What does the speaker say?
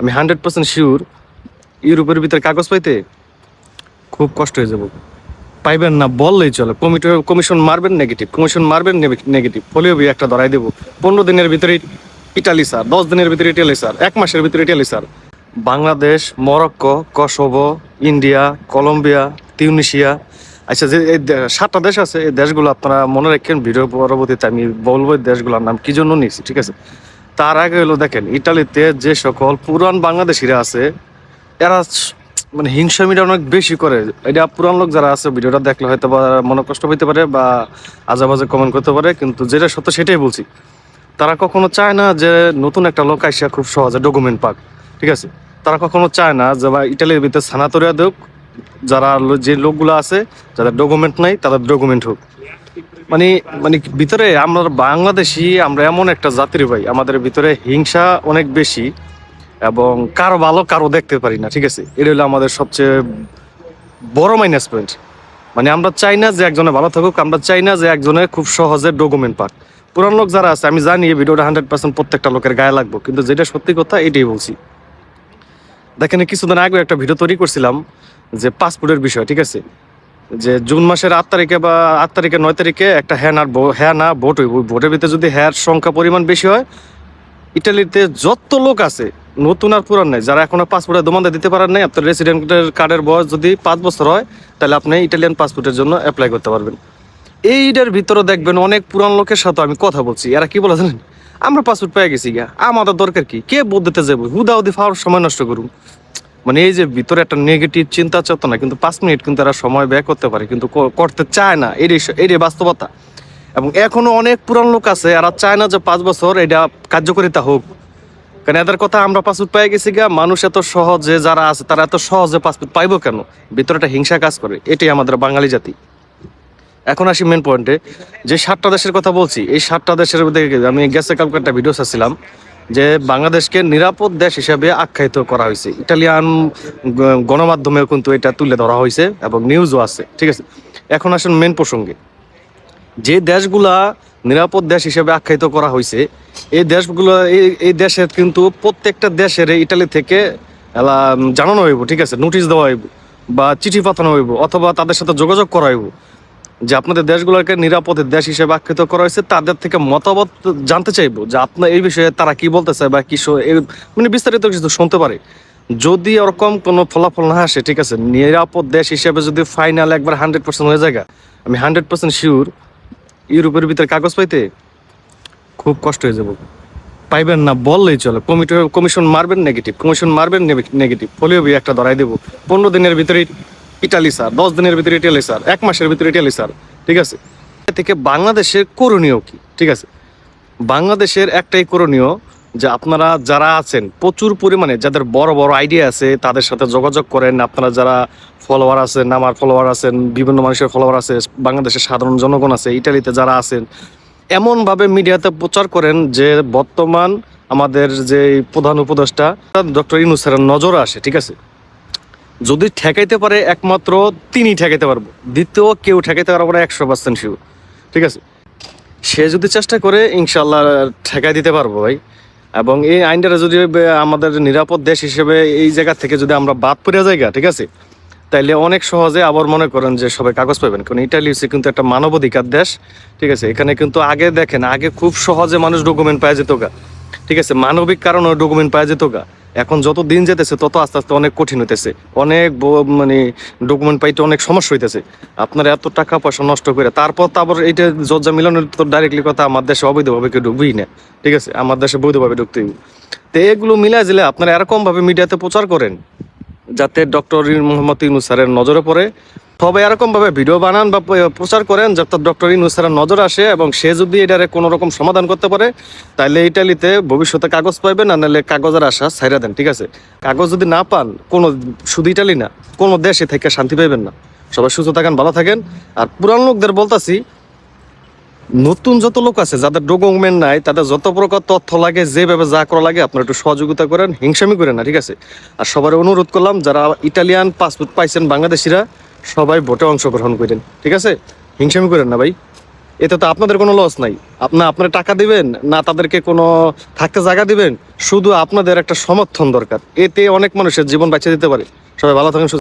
আমি hundred percent sure ইউরোপের ভিতরে কাগজ পাইতে খুব কষ্ট হয়ে যাব। পাইবেন না বললেই চলে। কমিটি কমিশন মারবেন নেগেটিভ কমিশন মারবেন নেগেটিভ ফলিও বি একটা ধরাই দেবো। পনেরো দিনের ভিতরে ইটালি স্যার দশ দিনের ভিতরে ইটালি স্যার এক মাসের ভিতরে Italy sir Bangladesh, Morocco, Kosovo, India, Colombia, Tunisia. আচ্ছা যে এই সাতটা দেশ আছে, এই দেশগুলো আপনারা মনে রাখেন, ভিডিও পরবর্তীতে আমি বলব দেশগুলোর নাম। কি জন্য নিয়েছি, ঠিক আছে? তার আগে হলো দেখেন ইটালিতে যে সকল পুরান বাংলাদেশিরা আছে, এরা মানে হিংসামিটা অনেক বেশি করে। এটা পুরান লোক যারা আছে, ভিডিওটা দেখলে হয়তো বা মনে কষ্ট হইতে পারে বা আজাবাজে কমেন্ট করতে পারে, কিন্তু যেটা সত্য সেটাই বলছি। তারা কখনো চায় না যে নতুন একটা লোক আইসা খুব সহজে ডকুমেন্ট পাক, ঠিক আছে? তারা কখনো চায় না যে বা ইটালির ভিতরে সানাতরিয়া দেখ যারা যে লোকগুলো আছে, যাদের ডকুমেন্ট নাই, তাদের ডকুমেন্ট হোক। মানে মানে ভিতরে আমরা বাংলাদেশি, আমরা এমন একটা জাতির ভাই। আমাদের ভিতরে হিংসা অনেক বেশি এবং কারও ভালো, কারও দেখতে পারি না, ঠিক আছে? এটা হলো আমাদের সবচেয়ে বড় মাইনাস পয়েন্ট মানে আমরা চাই না যে একজনে ভালো থাকুক, আমরা চাই না যে একজনে খুব সহজে ডকুমেন্ট পাক। পুরান লোক যারা আছে, আমি জানি ভিডিওটা হান্ড্রেড পার্সেন্ট প্রত্যেকটা লোকের গায়ে লাগবো, কিন্তু যেটা সত্যি কথা, এটাই বলছি। দেখেন, কিছুদিন আগে একটা ভিডিও তৈরি করছিলাম যে পাসপোর্টের বিষয়, ঠিক আছে? যে জুন মাসের আট তারিখে বা আট তারিখে নয় তারিখে একটা হ্যাঁ না হ্যাঁ না ভোট হইব। ভোটের ভিতরে যদি হ্যাঁ সংখ্যা পরিমাণ বেশি হয়, ইটালিতে যত লোক আছে, নতুন আর পুরান নাই, যারা এখনও পাসপোর্টের দোমানদা দিতে পারেন নাই, আপনার রেসিডেন্টের কার্ডের বয়স যদি পাঁচ বছর হয়, তাহলে আপনি ইটালিয়ান পাসপোর্টের জন্য অ্যাপ্লাই করতে পারবেন। এইটার ভিতরে দেখবেন অনেক পুরান লোকের সাথে আমি কথা বলছি। এরা কি বলে জানেন? আমরা পাসপোর্ট পেয়ে গেছি গা। আমাদের দরকার কি? কে বলতে যাব? হুদা হুদি ফাওয়ার সময় নষ্ট করুন। মানে এই যে ভিতরে একটা নেগেটিভ চিন্তা চেতনা, কিন্তু পাঁচ মিনিট কিন্তু এরা সময় ব্যয় করতে পারে, কিন্তু করতে চায় না। স- এটাই বাস্তবতা। এবং এখনও অনেক পুরান লোক আছে, এরা চায় না যে পাঁচ বছর এটা কার্যকরিতা হোক। কারণ এদের কথা আমরা পাসপোর্ট পেয়ে গেছি গা, মানুষ এত সহজে যারা আছে, তারা এত সহজে পাসপোর্ট পাইব কেন? ভিতরে একটা হিংসা কাজ করে, এটাই আমাদের বাঙালি জাতি। এখন আসি মেন পয়েন্টে যে সাতটা দেশের কথা বলছি, এই সাতটা দেশের আমি গেছে কালকে একটা ভিডিও চাচ্ছিলাম যে বাংলাদেশকে নিরাপদ দেশ হিসেবে আখ্যায়িত করা হয়েছে। ইটালিয়ান গণমাধ্যমেও কিন্তু এটা তুলে ধরা হয়েছে এবং নিউজও আছে, ঠিক আছে? এখন আসুন মেন প্রসঙ্গে। যে দেশগুলা নিরাপদ দেশ হিসেবে আখ্যায়িত করা হয়েছে, এই দেশগুলো, এই এই দেশের কিন্তু প্রত্যেকটা দেশের ইটালি থেকে জানানো হইব, ঠিক আছে? নোটিশ দেওয়া হইব বা চিঠি পাঠানো হইব অথবা তাদের সাথে যোগাযোগ করা হইব। যে আপনাদের দেশগুলোকে নিরাপদে দেশ হিসেবে আখ্যায়িত করা হয়েছে, তাদের থেকে মতামত জানতে চাইব যে আপনার এই বিষয়ে তারা কি বলতে চায় বা কি মানে বিস্তারিত কিছু শুনতে পারে। যদি ওরকম কোনো ফলাফল না আসে, ঠিক আছে, নিরাপদ দেশ হিসেবে যদি ফাইনাল একবার হান্ড্রেড পার্সেন্ট হয়ে যায় আমি হান্ড্রেড পার্সেন্ট শিওর ইউরোপের ভিতরে কাগজ পাইতে খুব কষ্ট হয়ে যাব। পাইবেন না বললেই চলে। কমিটি, কমিশন মারবেন নেগেটিভ কমিশন মারবেন নেগেটিভ ফলিও একটা ধরাই দেবো। পনেরো দিনের ভিতরে ইটালি, স্যার। দশ দিনের ভিতরে ইটালি, স্যার। এক মাসের ভিতরে ইটালি, স্যার। ঠিক আছে? থেকে বাংলাদেশের করণীয় কি? ঠিক আছে? বাংলাদেশের একটাই করণীয় যে আপনারা যারা আছেন, প্রচুর পরিমাণে যাদের বড় বড় আইডিয়া আছে, তাদের সাথে যোগাযোগ করেন। আপনারা যারা ফলোয়ার আছেন, আমার ফলোয়ার আছেন, বিভিন্ন মানুষের ফলোয়ার আছে, বাংলাদেশের সাধারণ জনগণ আছে, ইটালিতে যারা আছেন, এমনভাবে মিডিয়াতে প্রচার করেন যে বর্তমান আমাদের যে প্রধান উপদেষ্টা, ডক্টর ইউনুস স্যারের নজরে আসে। ঠিক আছে? যদি ঠেকাইতে পারে একমাত্র তিনি ঠেকাইতে পারব। দ্বিতীয় কেউ ঠেকাইতে পারব না একশো পার্সেন্ট শিওর ঠিক আছে? সে যদি চেষ্টা করে ইনশাল্লাহ ঠেকাই দিতে পারব ভাই। এবং এই আইনটা যদি আমাদের নিরাপদ দেশ হিসেবে এই জায়গা থেকে যদি আমরা বাদ পড়ে যাই গা, ঠিক আছে? তাইলে অনেক সহজে আবার মনে করেন যে সবাই কাগজ পাবেন কারণ ইটালি হচ্ছে কিন্তু একটা মানবাধিকার দেশ ঠিক আছে? এখানে কিন্তু আগে দেখেন আগে খুব সহজে মানুষ ডকুমেন্ট পাওয়া যেত গা। ঠিক আছে? মানবিক কারণে ডকুমেন্ট পাওয়া যেত গা। এখন যত দিন যেতেছে, তত আস্তে আস্তে অনেক কঠিন হইতেছে। অনেক মানে ডকুমেন্ট পাইতে অনেক সমস্যা হইতেছে। আপনারা এত টাকা পয়সা নষ্ট করে, তারপর তো আবার এইটা জজ্জা মিলনের তো ডাইরেক্টলি কথা, আমার দেশে অবৈধভাবে কেউ ঢুকবেই না। ঠিক আছে? আমার দেশে বৈধভাবে ঢুকতেই তো এগুলো মিলাই দিলে আপনারা এরকমভাবে মিডিয়াতে প্রচার করেন, যাতে ডক্টর মোহাম্মদ ইউনুস স্যারের নজরে পড়ে। সবাই এরকম ভাবে ভিডিও বানান বা প্রচার করেন যাতে ডক্টর ইউনুস স্যারের নজর আসে এবং সে যদি এটারে কোনো রকম সমাধান করতে পারে তাহলে ইটালিতে ভবিষ্যতে কাগজ পাইবেন না নাহলে কাগজের আশা ছাইরা দেন, ঠিক আছে? কাগজ যদি না পান, কোনো শুধু ইটালি না, কোনো দেশে থেকে শান্তি পাইবেন না। সবাই সুস্থ থাকেন, ভালো থাকেন। আর পুরান লোকদের বলতাছি, নতুন যত লোক আছে, যাদের ডকুমেন্ট নাই, তাদের যত প্রকার তথ্য লাগে, যেভাবে যা করা লাগে, আপনারা একটু সহযোগিতা করেন, হিংসামি করেন না, ঠিক আছে? আর সবার অনুরোধ করলাম, যারা ইটালিয়ান পাসপোর্ট পাইছেন, বাংলাদেশিরা সবাই ভোটে অংশগ্রহণ করেন, ঠিক আছে? হিংসামি করেন না ভাই। এতে তো আপনাদের কোনো লস নাই। আপনি আপনার টাকা দিবেন, না তাদেরকে কোনো থাকতে জায়গা দিবেন, শুধু আপনাদের একটা সমর্থন দরকার। এতে অনেক মানুষের জীবন বাঁচিয়ে দিতে পারে। সবাই ভালো থাকেন